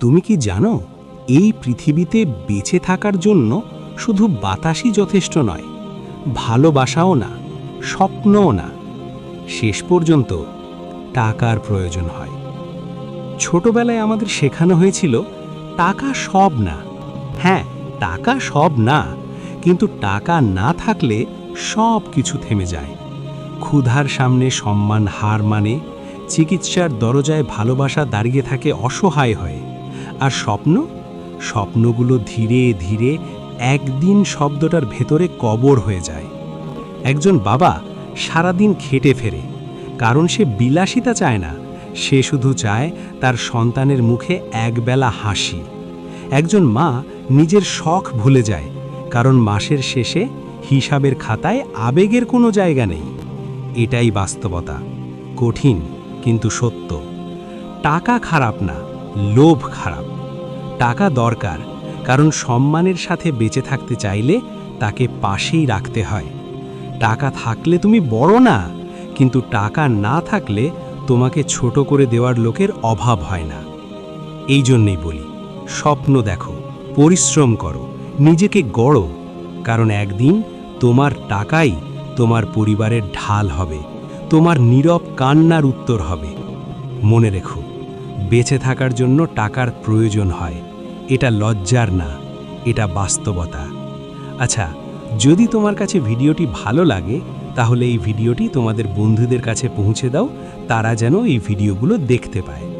তুমি কি জানো, এই পৃথিবীতে বেঁচে থাকার জন্য শুধু বাতাসই যথেষ্ট নয়, ভালোবাসাও না, স্বপ্নও না। শেষ পর্যন্ত টাকার প্রয়োজন হয়। ছোটবেলায় আমাদের শেখানো হয়েছিল, টাকা সব না। হ্যাঁ টাকা সব না, কিন্তু টাকা না থাকলে সব কিছু থেমে যায়। ক্ষুধার সামনে সম্মান, হার মানে চিকিৎসার দরজায় ভালোবাসা দাঁড়িয়ে থাকে অসহায় হয়ে। আর স্বপ্ন? স্বপ্নগুলো ধীরে ধীরে একদিন শব্দটার ভেতরে কবর হয়ে যায়। একজন বাবা সারাদিন খেটে ফেরে, কারণ সে বিলাসিতা চায় না। সে শুধু চায় তার সন্তানের মুখে একবেলা হাসি। একজন মা নিজের শখ ভুলে যায়, কারণ মাসের শেষে হিসাবের খাতায় আবেগের কোনো জায়গা নেই। এটাই বাস্তবতা। কঠিন, কিন্তু সত্য। টাকা খারাপ না লোভ খারাপ। টাকা দরকার, কারণ সম্মানের সাথে বেঁচে থাকতে চাইলে তাকে পাশেই রাখতে হয়। টাকা থাকলে তুমি বড় না, কিন্তু টাকা না থাকলে তোমাকে ছোট করে দেওয়ার লোকের অভাব হয় না। এই জন্যেই বলি, স্বপ্ন দেখো, পরিশ্রম করো, নিজেকে গড়ো, কারণ একদিন তোমার টাকাই তোমার পরিবারের ঢাল হবে, তোমার নীরব কান্নার উত্তর হবে। মনে রেখো বেঁচে থাকার জন্য টাকার প্রয়োজন হয়। এটা লজ্জার না, এটা বাস্তবতা। আচ্ছা যদি তোমার কাছে ভিডিওটি ভালো লাগে, তাহলে এই ভিডিওটি তোমাদের বন্ধুদের কাছে পৌঁছে দাও, তারা যেন এই ভিডিওগুলো দেখতে পায়।